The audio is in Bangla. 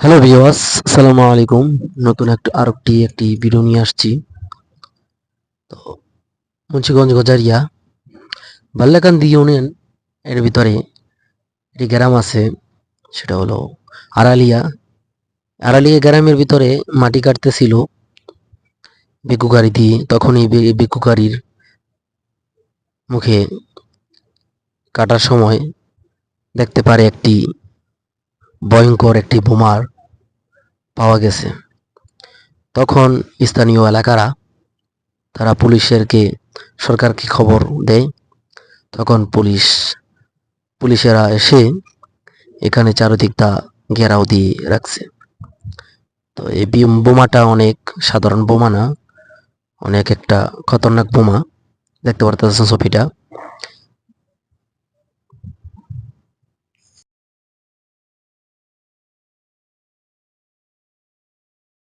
হ্যালো ভিওয়াস আসসালামু আলাইকুম নতুন একটা, আরেকটি, একটি ভিডিও নিয়ে আসছি। তো, মুন্সিগঞ্জ গজারিয়া, বাল্লাকান্দি ইউনিয়ন এর ভিতরে একটি গ্রাম আছে। সেটা হলো আড়ালিয়া। আড়ালিয়া গ্রামের ভিতরে মাটি কাটতেছিল বেকু গাড়ি দিয়ে। তখন এই বেকু গাড়ির মুখে কাটার সময় দেখতে পারে একটি ভয়ঙ্কর একটি বোমার পাওয়া গেছে। তখন স্থানীয় এলাকারা, তারা পুলিশেরকে সরকারকে খবর দেয়? তখন পুলিশ, পুলিশেরা এসে এখানে চারিদিকটা ঘেরাও দিয়ে রাখছে। তো এই বোমাটা অনেক সাধারণ বোমা না, অনেক একটা খতরনাক বোমা, দেখতে পারতেছেন ছবিটা।